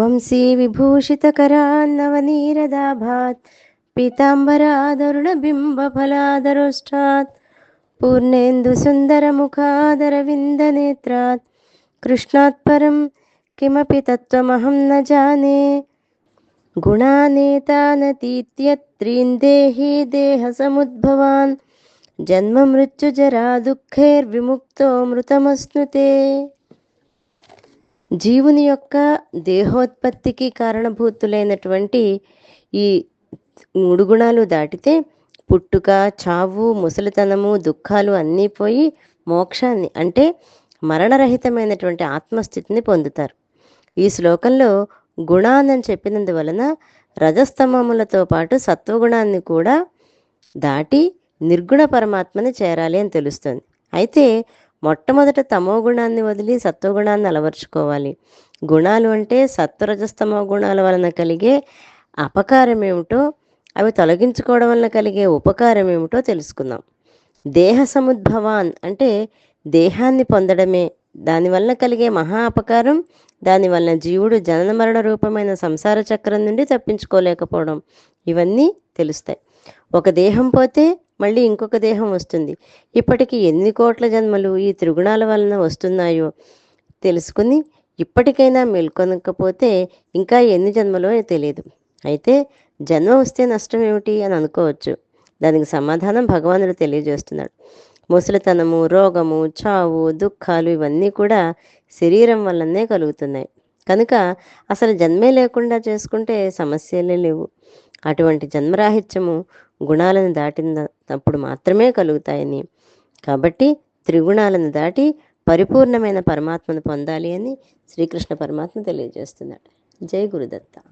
వంశీ విభూషితకరాన్నవనీరదాభాత్ పీతాంబరాదరుణబింబఫలాదరోష్టాత్ పూర్ణేందు సుందరముఖాదరవిन्दనేత్రాత్ కృష్ణాత్ పరం కిమపి తత్వమహం న జానే గుణానేతానతీత్యత్రీన్ దేహీ దేహసముద్భవాన్ జన్మ మృత్యుజరా దుఃఖైర్విముక్తో మృతమస్నుతే జీవుని యొక్క దేహోత్పత్తికి కారణభూతులైనటువంటి ఈ మూడు గుణాలు దాటితే పుట్టుక చావు ముసలితనము దుఃఖాలు అన్నీ పోయి మోక్షాన్ని అంటే మరణరహితమైనటువంటి ఆత్మస్థితిని పొందుతారు. ఈ శ్లోకంలో గుణాన్ని చెప్పినందువలన రజస్తమములతో పాటు సత్వగుణాన్ని కూడా దాటి నిర్గుణ పరమాత్మని చేరాలి అని తెలుస్తుంది. అయితే మొట్టమొదట తమో గుణాన్ని వదిలి సత్వగుణాన్ని అలవర్చుకోవాలి. గుణాలు అంటే సత్వరజస్తమో గుణాల వలన కలిగే అపకారం ఏమిటో అవి తొలగించుకోవడం వలన కలిగే ఉపకారం ఏమిటో తెలుసుకుందాం. దేహ సముద్భవాన్ అంటే దేహాన్ని పొందడమే. దానివల్ల కలిగే మహా అపకారం దానివల్ల జీవుడు జనన మరణ రూపమైన సంసార చక్రం నుండి తప్పించుకోలేకపోవడం. ఇవన్నీ తెలుస్తాయి. ఒక దేహం పోతే మళ్ళీ ఇంకొక దేహం వస్తుంది. ఇప్పటికి ఎన్ని కోట్ల జన్మలు ఈ త్రిగుణాల వలన వస్తున్నాయో తెలుసుకుని ఇప్పటికైనా మేల్కొనకపోతే ఇంకా ఎన్ని జన్మలో తెలియదు అయితే జన్మ వస్తే నష్టం ఏమిటి అని అనుకోవచ్చు. దానికి సమాధానం భగవానుడు తెలియజేస్తున్నాడు. ముసలితనము రోగము చావు దుఃఖాలు ఇవన్నీ కూడా శరీరం వల్లనే కలుగుతున్నాయి. కనుక అసలు జన్మే లేకుండా చేసుకుంటే సమస్యలే లేవు. అటువంటి జన్మరాహిత్యము గుణాలను దాటినప్పుడు మాత్రమే కలుగుతాయని. కాబట్టి త్రిగుణాలను దాటి పరిపూర్ణమైన పరమాత్మను పొందాలి అని శ్రీకృష్ణ పరమాత్మ తెలియజేస్తున్నాడు. జై గురుదత్త.